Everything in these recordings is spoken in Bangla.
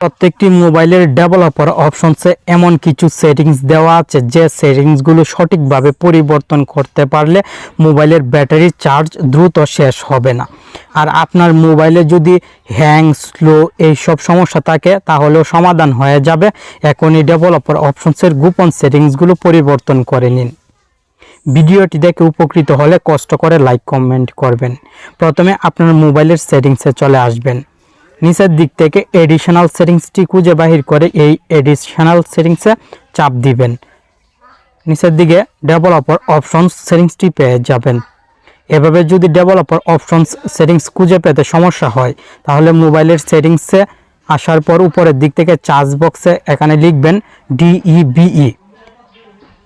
প্রত্যেকটি মোবাইলের ডেভেলপার অপশনসে এমন কিছু সেটিংস দেওয়া আছে যে সেটিংসগুলো সঠিকভাবে পরিবর্তন করতে পারলে মোবাইলের ব্যাটারি চার্জ দ্রুত শেষ হবে না। আর আপনার মোবাইলে যদি হ্যাং, স্লো এইসব সমস্যা থাকে, তাহলেও সমাধান হয়ে যাবে। এখনই ডেভেলপার অপশনসের গোপন সেটিংসগুলো পরিবর্তন করে নিন। ভিডিওটি দেখে উপকৃত হলে কষ্ট করে লাইক, কমেন্ট করবেন। প্রথমে আপনার মোবাইলের সেটিংসে চলে আসবেন। নিচের দিক থেকে এডিশনাল সেটিংসটি খুঁজে বাহির করে এই এডিশনাল সেটিংসে চাপ দিবেন। নিচের দিকে ডেভেলপার অপশনস সেটিংসটি পেয়ে যাবেন। এভাবে যদি ডেভেলপার অপশনস সেটিংস খুঁজে পেতে সমস্যা হয়, তাহলে মোবাইলের সেটিংসে আসার পর উপরের দিক থেকে চার্জ বক্সে এখানে লিখবেন ডিইবিই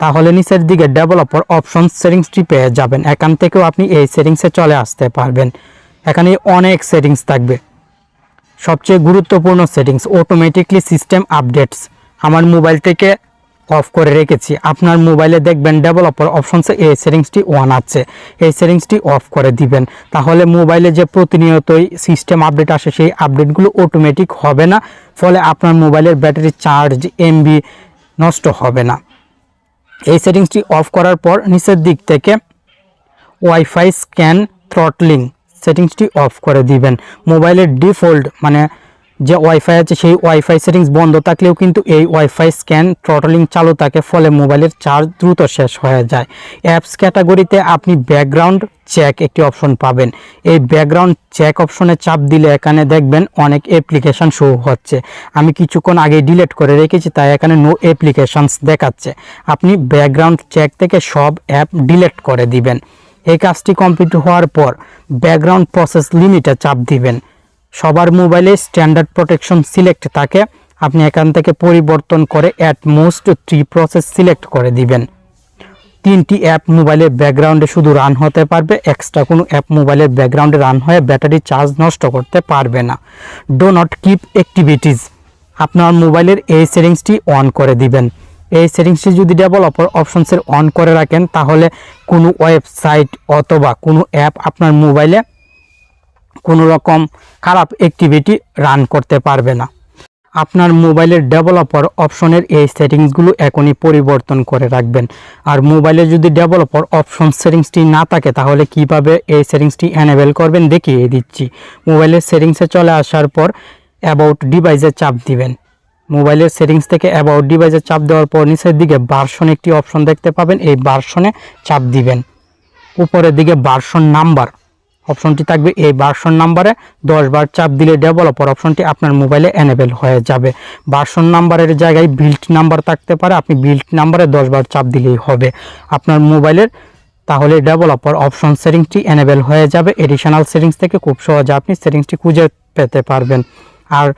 তাহলে নিচের দিকে ডেভেলপার অপশন সেটিংসটি পেয়ে যাবেন। এখান থেকেও আপনি এই সেটিংসে চলে আসতে পারবেন। এখানে অনেক সেটিংস থাকবে। সবচেয়ে গুরুত্বপূর্ণ সেটিংস অটোমেটিকলি সিস্টেম আপডেটস আমার মোবাইল থেকে অফ করে রেখেছি। আপনার মোবাইলে দেখবেন ডেভেলপার অপশনসে এই সেটিংসটি অন আছে। এই সেটিংসটি অফ করে দিবেন। তাহলে মোবাইলে যে প্রতিনিয়তই সিস্টেম আপডেট আসে, সেই আপডেটগুলো অটোমেটিক হবে না, ফলে আপনার মোবাইলের ব্যাটারি চার্জ এমবি নষ্ট হবে না। এই সেটিংসটি অফ করার পর নিচের দিক থেকে ওয়াইফাই স্ক্যান থ্রটলিং সেটিংসটি অফ করে দিবেন। মোবাইলের ডিফল্ট মানে যে ওয়াইফাই আছে, সেই ওয়াইফাই সেটিংস বন্ধ থাকলেও কিন্তু এই ওয়াইফাই স্ক্যান থ্রটলিং চালু থাকে, ফলে মোবাইলের চার্জ দ্রুত শেষ হয়ে যায়। অ্যাপস ক্যাটাগরিতে আপনি ব্যাকগ্রাউন্ড চেক একটি অপশন পাবেন। এই ব্যাকগ্রাউন্ড চেক অপশনে চাপ দিলে এখানে দেখবেন অনেক অ্যাপ্লিকেশন শো হচ্ছে। আমি কিছুক্ষণ আগে ডিলেট করে রেখেছি, তাই এখানে নো অ্যাপ্লিকেশানস দেখাচ্ছে। আপনি ব্যাকগ্রাউন্ড চেক থেকে সব অ্যাপ ডিলিট করে দিবেন। এই কাজটি কমপ্লিট হওয়ার পর ব্যাকগ্রাউন্ড প্রসেস লিমিটে চাপ দিবেন। সবার মোবাইলে স্ট্যান্ডার্ড প্রোটেকশন সিলেক্ট থাকে। আপনি এখান থেকে পরিবর্তন করে at most three process select করে দিবেন। তিনটি অ্যাপ মোবাইলের ব্যাকগ্রাউন্ডে শুধু রান হতে পারবে এক্সট্রা কোনো অ্যাপ মোবাইলের ব্যাকগ্রাউন্ডে রান হয়ে ব্যাটারি চার্জ নষ্ট করতে পারবে না। ডো নট কিপ অ্যাক্টিভিটিস আপনার মোবাইলের এই সেটিংসটি অন করে দিবেন। এই সেটিংসটি যদি ডেভেলপার অপশনসের অন করে রাখেন, তাহলে কোনো ওয়েবসাইট অথবা কোনো অ্যাপ আপনার মোবাইলে কোনো রকম খারাপ অ্যাক্টিভিটি রান করতে পারবে না। আপনার মোবাইলের ডেভেলপার অপশনের এই সেটিংসগুলো এখনই পরিবর্তন করে রাখবেন। আর মোবাইলে যদি ডেভেলপার অপশন সেটিংসটি না থাকে, তাহলে কীভাবে এই সেটিংসটি এনেবেল করবেন? দেখিয়ে দিচ্ছি। মোবাইলের সেটিংসে চলে আসার পর অ্যাবাউট ডিভাইসে চাপ দিবেন। মোবাইলের সেটিংস থেকে অ্যাবাউট ডিভাইসে চাপ দেওয়ার পর নিচের দিকে ভার্সন একটি অপশন দেখতে পাবেন। এই ভার্সনে চাপ দিবেন। উপরের দিকে ভার্সন নাম্বার অপশনটি থাকবে এই ভার্সন নাম্বারে দশ বার চাপ দিলে ডেভেলপার অপশনটি আপনার মোবাইলে এনেবেল হয়ে যাবে। ভার্সন নাম্বারের জায়গায় বিল্ট নাম্বার থাকতে পারে। আপনি বিল্ট নাম্বারে দশ বার চাপ দিলেই হবে। আপনার মোবাইলের তাহলে ডেভেলপার অপশন সেটিংসটি এনেবেল হয়ে যাবে। এডিশনাল সেটিংস থেকে খুব সহজে আপনি সেটিংসটি খুঁজে পেতে পারবেন। আর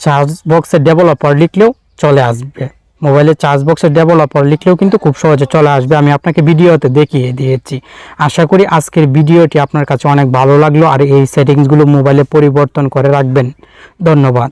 চার্জ বক্সে ডেভেলপার লিখলেও চলে আসবে। মোবাইলে চার্জ বক্সের ডেভেলপার লিখলেও কিন্তু খুব সহজে চলে আসবে। আমি আপনাকে ভিডিওতে দেখিয়ে দিয়েছি। আশা করি আজকের ভিডিওটি আপনার কাছে অনেক ভালো লাগল। আর এই সেটিংসগুলো মোবাইলে পরিবর্তন করে রাখবেন। ধন্যবাদ।